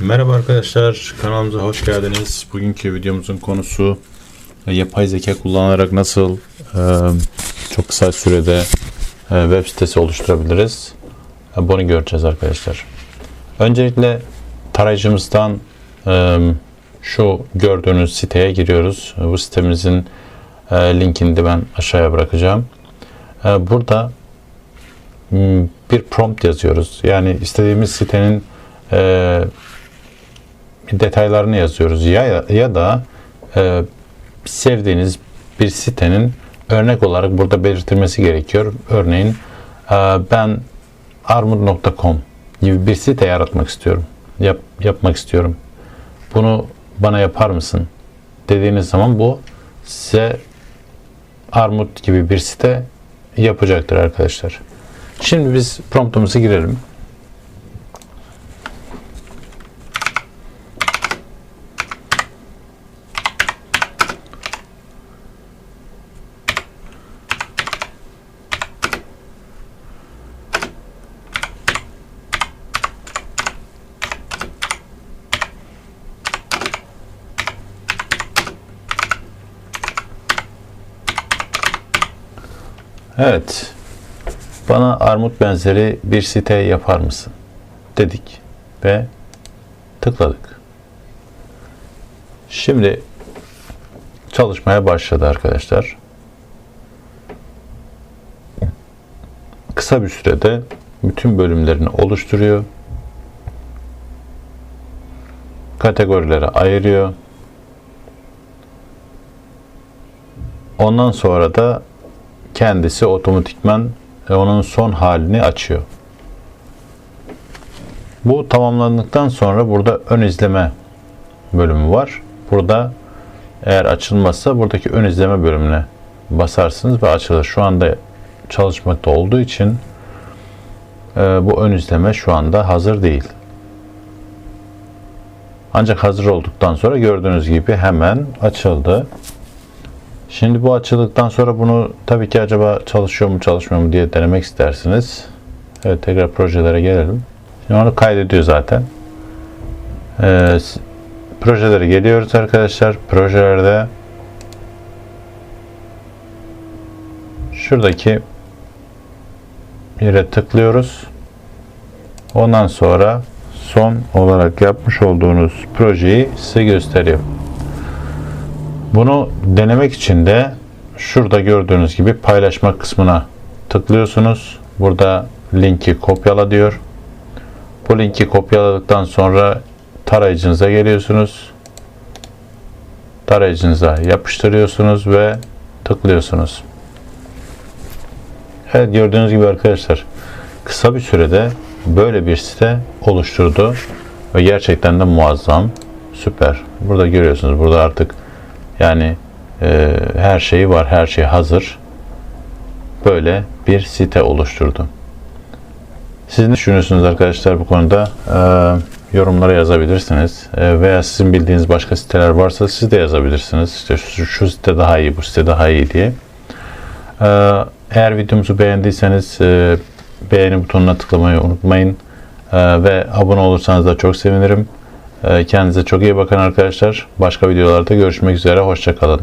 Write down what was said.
Merhaba arkadaşlar, kanalımıza hoş geldiniz. Bugünkü videomuzun konusu e, yapay zeka kullanarak nasıl e, çok kısa sürede e, web sitesi oluşturabiliriz. E, bunu göreceğiz arkadaşlar. Öncelikle tarayıcımızdan şu gördüğünüz siteye giriyoruz. Bu sitemizin linkini de ben aşağıya bırakacağım. Burada bir prompt yazıyoruz. Yani istediğimiz sitenin detaylarını yazıyoruz ya ya da e, sevdiğiniz bir sitenin örnek olarak burada belirtilmesi gerekiyor. Örneğin e, ben armut.com gibi bir site yaratmak istiyorum. Yap, yapmak istiyorum. Bunu bana yapar mısın? Dediğiniz zaman bu size armut gibi bir site yapacaktır arkadaşlar. Şimdi biz promptumuzu girelim. Evet. Bana armut benzeri bir site yapar mısın? Dedik ve tıkladık. Şimdi çalışmaya başladı arkadaşlar. Kısa bir sürede bütün bölümlerini oluşturuyor. Kategorilere ayırıyor. Ondan sonra da kendisi otomatikman e, onun son halini açıyor. Bu tamamlandıktan sonra burada ön izleme bölümü var. Burada eğer açılmazsa buradaki ön izleme bölümüne basarsınız ve açılır. Şu anda çalışmakta olduğu için e, bu ön izleme şu anda hazır değil. Ancak hazır olduktan sonra gördüğünüz gibi hemen açıldı. Şimdi bu açıldıktan sonra bunu tabii ki acaba çalışıyor mu çalışmıyor mu diye denemek istersiniz. Evet tekrar projelere gelelim. Şimdi onu kaydediyor zaten. Ee, projelere geliyoruz arkadaşlar. Projelerde şuradaki yere tıklıyoruz. Ondan sonra son olarak yapmış olduğunuz projeyi size gösteriyor. Bunu denemek için de şurada gördüğünüz gibi paylaşma kısmına tıklıyorsunuz. Burada linki kopyala diyor. Bu linki kopyaladıktan sonra tarayıcınıza geliyorsunuz. Tarayıcınıza yapıştırıyorsunuz ve tıklıyorsunuz. Evet gördüğünüz gibi arkadaşlar kısa bir sürede böyle bir site oluşturdu ve gerçekten de muazzam, süper. Burada görüyorsunuz. Burada artık yani e, her şeyi var, her şey hazır. Böyle bir site oluşturdu. Siz ne düşünüyorsunuz arkadaşlar bu konuda? E, yorumlara yazabilirsiniz. E, veya sizin bildiğiniz başka siteler varsa siz de yazabilirsiniz. İşte şu, şu site daha iyi, bu site daha iyi diye. E, eğer videomuzu beğendiyseniz e, beğeni butonuna tıklamayı unutmayın. E, ve abone olursanız da çok sevinirim. Kendinize çok iyi bakın arkadaşlar. Başka videolarda görüşmek üzere. Hoşçakalın.